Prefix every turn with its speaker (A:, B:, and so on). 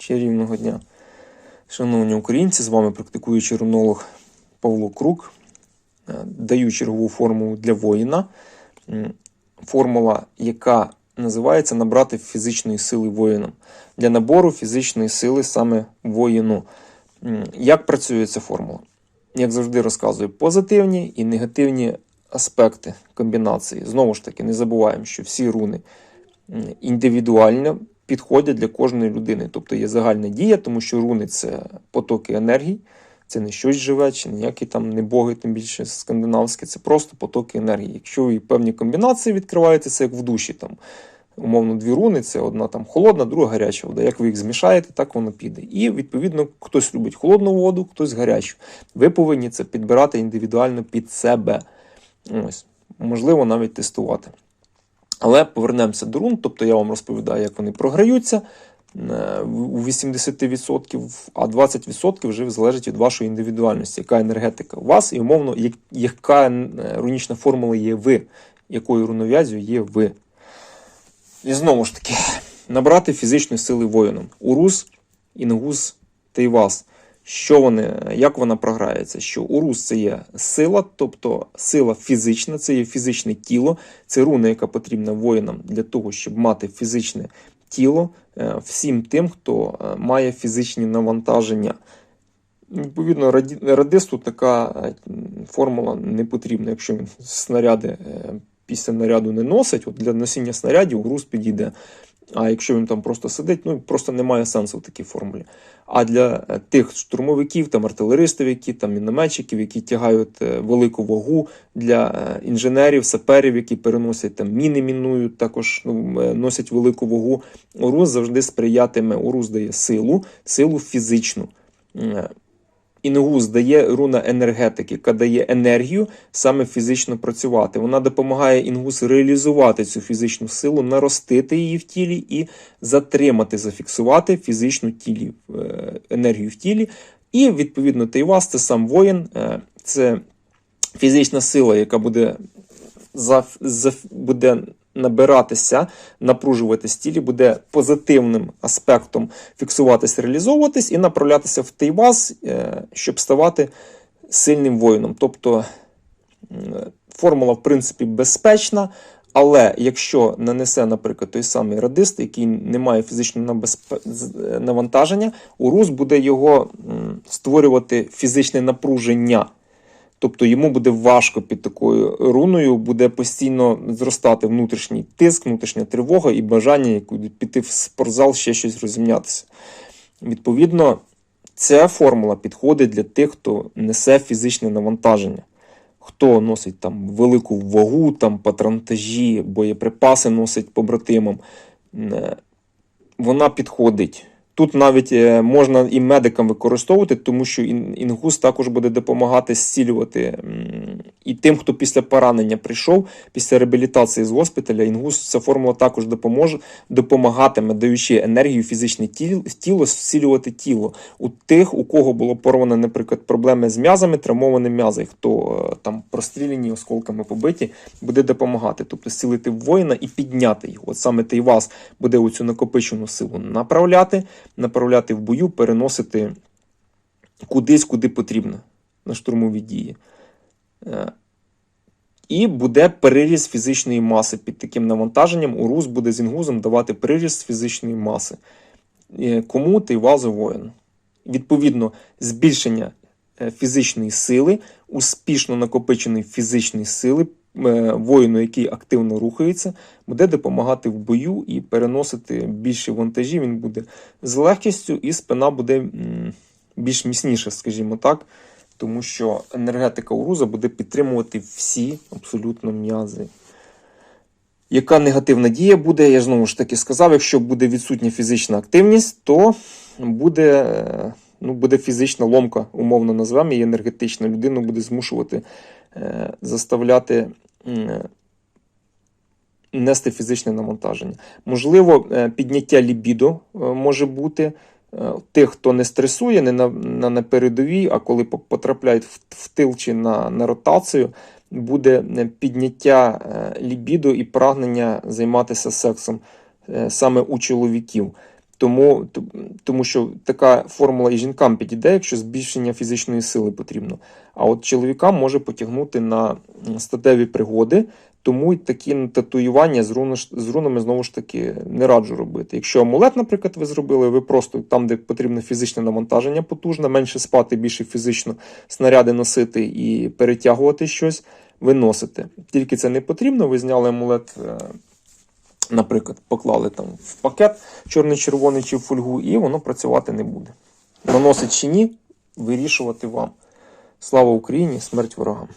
A: Чарівного дня. Шановні українці, з вами практикуючий рунолог Павло Крук. Е, Даю чергову формулу для воїна. Формула, яка називається набрати фізичної сили воїном. Для набору фізичної сили саме воїну. Як працює ця формула? Як завжди розказую, позитивні і негативні аспекти комбінації. Знову ж таки, не забуваємо, що всі руни індивідуально підходять для кожної людини. Тобто є загальна дія, тому що руни це потоки енергії, це не щось живе, чи ніякі там не боги, тим більше скандинавські, це просто потоки енергії. Якщо ви певні комбінації відкриваєте, це як в душі. Там, умовно, дві руни, це одна там холодна, друга гаряча вода. Як ви їх змішаєте, так воно піде. І відповідно хтось любить холодну воду, хтось гарячу. Ви повинні це підбирати індивідуально під себе. Ось, можливо, навіть тестувати. Але повернемося до рун, тобто я вам розповідаю, як вони програються е, у 80%, а 20% вже залежить від вашої індивідуальності, яка енергетика у вас, і умовно, яка е, рунічна формула є ви, якою рунов'язю є ви. І знову ж таки, набрати фізичної сили воїном. Урус, Інгус та Івас. Що вони, як вона програється? Що урус це є сила, тобто сила фізична, це є фізичне тіло, це руна, яка потрібна воїнам для того, щоб мати фізичне тіло е, всім тим, хто е, має фізичні навантаження. Відповідно, радисту така е, формула не потрібна, якщо він снаряди після наряду не носить, от для носіння снарядів груз підійде. А якщо він там просто сидить, ну просто немає сенсу в такій формулі. А для е, тих штурмовиків, там артилеристів, які там мінометчиків, які тягають е, велику вагу, для е, інженерів, саперів, які переносять там міни, мінують, також ну, носять велику вагу. Урус завжди сприятиме. Урус дає силу, силу фізичну. Інгус дає руна енергетики, яка дає енергію саме фізично працювати. Вона допомагає інгус реалізувати цю фізичну силу, наростити її в тілі і затримати, зафіксувати фізичну тілі, е, енергію в тілі. І відповідно Тейвас це сам воїн, е, це фізична сила, яка буде, за, за, буде набиратися, напружуватись в тілі, буде позитивним аспектом фіксуватись, реалізовуватись і направлятися в Тейвас, е, щоб ставати сильним воїном. Тобто формула, в принципі, безпечна. Але якщо нанесе, наприклад, той самий радист, який не має фізичного е, навантаження, урус буде його створювати фізичне напруження. Тобто йому буде важко під такою руною, буде постійно зростати внутрішній тиск, внутрішня тривога і бажання піти в спортзал, ще щось розімнятися. Відповідно, ця формула підходить для тих, хто несе фізичне навантаження. Хто носить там велику вагу, там патронтажі, боєприпаси носить побратимам. Е, Вона підходить. Тут навіть е, можна і медикам використовувати, тому що ін- інгус також буде допомагати зцілювати і тим, хто після поранення прийшов, після реабілітації з госпіталя. Інгус ця формула також допоможе, допомагатиме, даючи енергію фізичне тіло, зцілювати тіло. У тих, у кого було порвано, наприклад, проблеми з м'язами, травмовані м'язи, хто е, там простріляні осколками побиті, буде допомагати, тобто зцілити воїна і підняти його. От саме Тейвас буде у цю накопичену силу направляти, направляти в бою, переносити кудись, куди потрібно на штурмові дії. Е, І буде переріз фізичної маси під таким навантаженням. Урус буде з інгузом давати переріз фізичної маси. Е, Кому Тейвазу воїн. Відповідно, збільшення е, фізичної сили, успішно накопиченої фізичної сили воїну, який активно рухається, буде допомагати в бою і переносити більше вантажів. Він буде з легкістю, і спина буде більш міцніша, скажімо так. Тому що енергетика уруза буде підтримувати всі абсолютно м'язи. Яка негативна дія буде, я знову ж таки сказав, якщо буде відсутня фізична активність, то буде, е, ну, буде фізична ломка, умовно назвемо, і енергетична людину буде змушувати е, заставляти нести фізичне навантаження. Можливо, е, підняття лібідо е, може бути. Е, Тих, хто не стресує, не на, на, на передовій, а коли потрапляють в, в тил чи на, на ротацію, буде е, підняття е, лібідо і прагнення займатися сексом саме у чоловіків. Тому, тому що така формула і жінкам підійде, якщо збільшення фізичної сили потрібно. А от чоловікам може потягнути на статеві пригоди, тому такі татуювання з, руно, з рунами знову ж таки не раджу робити. Якщо амулет, наприклад, ви зробили, ви просто там, де потрібно фізичне навантаження потужне, менше спати, більше фізично снаряди носити і перетягувати щось, ви носите. Тільки це не потрібно, ви зняли амулет. е, Наприклад, поклали там в пакет чорний-червоний чи в фольгу, і воно працювати не буде. Наносить чи ні, вирішувати вам. Слава Україні, смерть ворогам!